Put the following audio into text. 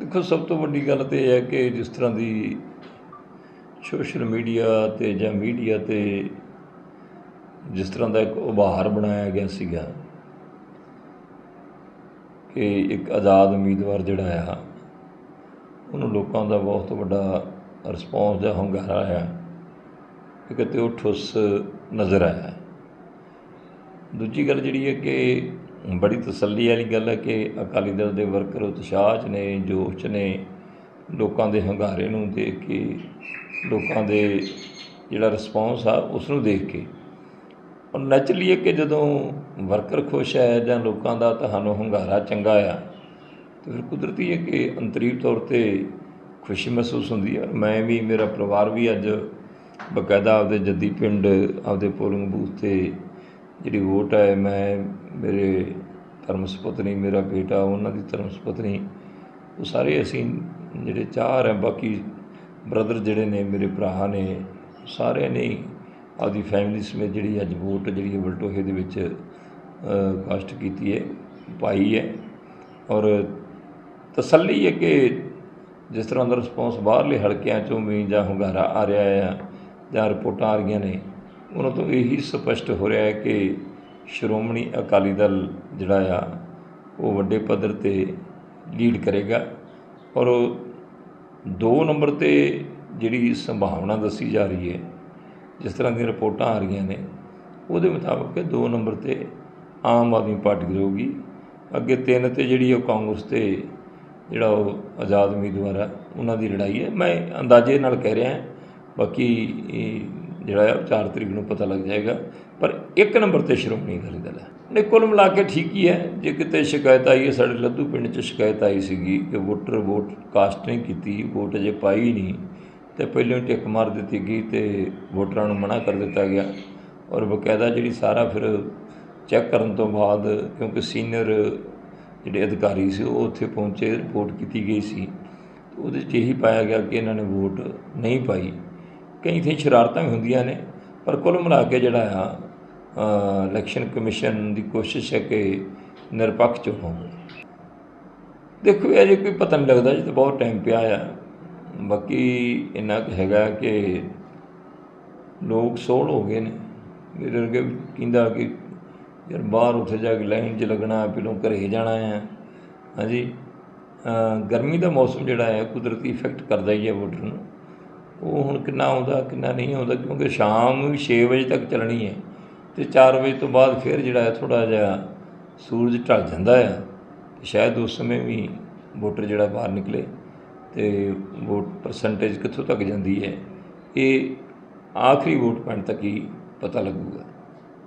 ਦੇਖੋ, ਸਭ ਤੋਂ ਵੱਡੀ ਗੱਲ ਤਾਂ ਇਹ ਹੈ ਕਿ ਜਿਸ ਤਰ੍ਹਾਂ ਦੀ ਸੋਸ਼ਲ ਮੀਡੀਆ ਤੇ ਜਾਂ ਮੀਡੀਆ ਤੇ ਜਿਸ ਤਰ੍ਹਾਂ ਦਾ ਇੱਕ ਉਭਾਰ ਬਣਾਇਆ ਗਿਆ ਸੀਗਾ ਕਿ ਇੱਕ ਆਜ਼ਾਦ ਉਮੀਦਵਾਰ ਜਿਹੜਾ ਆ, ਉਹਨੂੰ ਲੋਕਾਂ ਦਾ ਬਹੁਤ ਵੱਡਾ ਰਿਸਪੌਂਸ ਜਾਂ ਹੁੰਗਾਰਾ ਆਇਆ ਕਿ ਕਿਤੇ ਉਹ ਠੁੱਸ ਨਜ਼ਰ ਆਇਆ। ਦੂਜੀ ਗੱਲ ਜਿਹੜੀ ਹੈ ਕਿ ਬੜੀ ਤਸੱਲੀ ਵਾਲੀ ਗੱਲ ਹੈ ਕਿ ਅਕਾਲੀ ਦਲ ਦੇ ਵਰਕਰ ਉਤਸ਼ਾਹ 'ਚ ਨੇ, ਜੋਸ਼ 'ਚ ਨੇ, ਲੋਕਾਂ ਦੇ ਹੰਗਾਰੇ ਨੂੰ ਦੇਖ ਕੇ, ਲੋਕਾਂ ਦੇ ਜਿਹੜਾ ਰਿਸਪੌਂਸ ਆ ਉਸ ਨੂੰ ਦੇਖ ਕੇ। ਔਰ ਨੈਚੁਰਲੀ ਹੈ ਕਿ ਜਦੋਂ ਵਰਕਰ ਖੁਸ਼ ਹੈ ਜਾਂ ਲੋਕਾਂ ਦਾ ਤੁਹਾਨੂੰ ਹੰਗਾਰਾ ਚੰਗਾ ਆ, ਤੇ ਫਿਰ ਕੁਦਰਤੀ ਹੈ ਕਿ ਅੰਤਰੀਵ ਤੌਰ ਤੇ ਖੁਸ਼ੀ ਮਹਿਸੂਸ ਹੁੰਦੀ ਹੈ ਮੈਂ ਵੀ, ਮੇਰਾ ਪਰਿਵਾਰ ਵੀ ਅੱਜ ਬਕਾਇਦਾ ਆਪਦੇ ਜੱਦੀ ਪਿੰਡ, ਆਪਦੇ ਪੋਲਿੰਗ ਬੂਥ ਤੇ ਜਿਹੜੀ ਵੋਟ ਹੈ ਮੈਂ ਮੇਰੇ ਧਰਮ ਸੁਪਤਨੀ, ਮੇਰਾ ਬੇਟਾ, ਉਹਨਾਂ ਦੀ ਧਰਮ ਸੁਪਤਨੀ, ਉਹ ਸਾਰੇ ਅਸੀਂ ਜਿਹੜੇ ਚਾਰ ਹੈ, ਬਾਕੀ ਬ੍ਰਦਰ ਜਿਹੜੇ ਨੇ, ਮੇਰੇ ਭਰਾ ਨੇ, ਸਾਰਿਆਂ ਨੇ ਆਪਦੀ ਫੈਮਿਲੀ ਸਮੇਤ ਜਿਹੜੀ ਅੱਜ ਵੋਟ ਜਿਹੜੀ ਹੈ ਬਲਟੋਹੇ ਦੇ ਵਿੱਚ ਕਾਸਟ ਕੀਤੀ ਹੈ, ਪਾਈ ਹੈ। ਔਰ ਤਸੱਲੀ ਹੈ ਕਿ ਜਿਸ ਤਰ੍ਹਾਂ ਦਾ ਰਿਸਪੌਂਸ ਬਾਹਰਲੇ ਹਲਕਿਆਂ ਚੋਂ ਵੀ ਜਾਂ ਹੁੰਗਾਰਾ ਆ ਰਿਹਾ ਆ ਜਾਂ ਰਿਪੋਰਟਾਂ ਆ ਰਹੀਆਂ ਨੇ ਉਹਨਾਂ ਤੋਂ ਇਹੀ ਸਪਸ਼ਟ ਹੋ ਰਿਹਾ ਹੈ ਕਿ ਸ਼੍ਰੋਮਣੀ ਅਕਾਲੀ ਦਲ ਜਿਹੜਾ ਆ, ਉਹ ਵੱਡੇ ਪੱਧਰ ਤੇ ਲੀਡ ਕਰੇਗਾ ਔਰ ਦੋ ਨੰਬਰ ਤੇ ਜਿਹੜੀ ਸੰਭਾਵਨਾ ਦੱਸੀ ਜਾ ਰਹੀ ਹੈ, ਜਿਸ ਤਰ੍ਹਾਂ ਦੀਆਂ ਰਿਪੋਰਟਾਂ ਆ ਰਹੀਆਂ ਨੇ, ਉਹਦੇ ਮੁਤਾਬਕ ਇਹ ਦੋ ਨੰਬਰ ਤੇ ਆਮ ਆਦਮੀ ਪਾਰਟੀ ਰਹੂਗੀ। ਅੱਗੇ ਤਿੰਨ ਤੇ ਜਿਹੜੀ ਉਹ ਕਾਂਗਰਸ ਤੇ ਜਿਹੜਾ ਉਹ ਆਜ਼ਾਦ ਉਮੀਦਵਾਰ ਆ, ਉਹਨਾਂ ਦੀ ਲੜਾਈ ਹੈ। ਮੈਂ ਅੰਦਾਜ਼ੇ ਨਾਲ ਕਹਿ ਰਿਹਾ ਬਾਕੀ ਜਿਹੜਾ ਆ 4 ਤਰੀਕ ਨੂੰ ਪਤਾ ਲੱਗ ਜਾਏਗਾ। ਪਰ ਇੱਕ ਨੰਬਰ ਤੇ ਸ਼੍ਰੋਮਣੀ ਅਕਾਲੀ ਦਲ ਹੈ। ਨੇ ਕੁੱਲ ਮਿਲਾ ਕੇ ਠੀਕ ਹੀ ਹੈ। ਜੇ ਕਿਤੇ ਸ਼ਿਕਾਇਤ ਆਈ ਹੈ, ਸਾਡੇ ਲੱਦੂ ਪਿੰਡ 'ਚ ਸ਼ਿਕਾਇਤ ਆਈ ਸੀਗੀ ਕਿ ਵੋਟਰ ਵੋਟ ਕਾਸਟ ਨਹੀਂ ਕੀਤੀ, ਵੋਟ ਅਜੇ ਪਾਈ ਨਹੀਂ। ਤੇ ਪਹਿਲਾਂ ਹੀ ਟਿਕ ਮਾਰ ਦਿੱਤੀ ਗਈ ਤੇ ਵੋਟਰਾਂ ਨੂੰ ਮਨਾ ਕਰ ਦਿੱਤਾ ਗਿਆ। ਔਰ ਬਕਾਇਦਾ ਜਿਹੜੀ ਸਾਰਾ ਫਿਰ ਚੈੱਕ ਕਰਨ ਤੋਂ ਬਾਅਦ, ਕਿਉਂਕਿ ਸੀਨੀਅਰ ਜਿਹੜੇ ਅਧਿਕਾਰੀ ਸੀ, ਉਹ ਉੱਥੇ ਪਹੁੰਚੇ, ਰਿਪੋਰਟ ਕੀਤੀ ਗਈ ਸੀ। ਉਹਦੇ 'ਚ ਇਹੀ ਪਾਇਆ ਗਿਆ ਕਿ ਇਹਨਾਂ ਨੇ ਵੋਟ ਨਹੀਂ ਪਾਈ। ਕਈ ਥਾਂ ਸ਼ਰਾਰਤਾਂ ਵੀ ਹੁੰਦੀਆਂ ਨੇ, ਪਰ ਕੁੱਲ ਮਿਲਾ ਕੇ ਜਿਹੜਾ ਆ ਇਲੈਕਸ਼ਨ ਕਮਿਸ਼ਨ ਦੀ ਕੋਸ਼ਿਸ਼ ਹੈ ਕਿ ਨਿਰਪੱਖ ਚੋਣ ਹੋਵੇ। ਦੇਖੋ, ਇਹ ਜੇ ਕੋਈ ਪਤਾ ਨਹੀਂ ਲੱਗਦਾ ਜੀ ਤਾਂ ਬਹੁਤ ਟਾਈਮ ਪਿਆ ਆ। ਬਾਕੀ ਇੰਨਾ ਕੁ ਹੈਗਾ ਕਿ ਲੋਕ ਸੋਹਲ ਹੋ ਗਏ ਨੇ। ਮੇਰੇ ਵਰਗੇ ਕਹਿੰਦਾ ਕਿ ਯਾਰ ਬਾਹਰ ਉੱਥੇ ਜਾ ਕੇ ਲਾਈਨ 'ਚ ਲੱਗਣਾ, ਪਹਿਲੋਂ ਘਰੇ ਜਾਣਾ ਹੈ ਹਾਂਜੀ ਗਰਮੀ ਦਾ ਮੌਸਮ ਜਿਹੜਾ ਹੈ ਕੁਦਰਤੀ ਇਫੈਕਟ ਕਰਦਾ ਹੀ ਹੈ ਵੋਟਰ ਨੂੰ। ਉਹ ਹੁਣ ਕਿੰਨਾ ਆਉਂਦਾ, ਕਿੰਨਾ ਨਹੀਂ ਆਉਂਦਾ, ਕਿਉਂਕਿ ਸ਼ਾਮ ਵੀ 6 ਵਜੇ ਤੱਕ ਚੱਲਣੀ ਹੈ ਤੇ 4 ਵਜੇ ਤੋਂ ਬਾਅਦ ਫਿਰ ਜਿਹੜਾ ਹੈ ਥੋੜਾ ਜਿਹਾ ਸੂਰਜ ਢਲ ਜਾਂਦਾ ਹੈ ਸ਼ਾਇਦ ਉਸ ਸਮੇਂ ਵੀ ਵੋਟਰ ਜਿਹੜਾ ਬਾਹਰ ਨਿਕਲੇ ਤੇ ਵੋਟ ਪਰਸੈਂਟੇਜ ਕਿੱਥੋਂ ਤੱਕ ਜਾਂਦੀ ਹੈ, ਇਹ ਆਖਰੀ ਵੋਟ ਪੈਣ ਤੱਕ ਹੀ ਪਤਾ ਲੱਗੂਗਾ।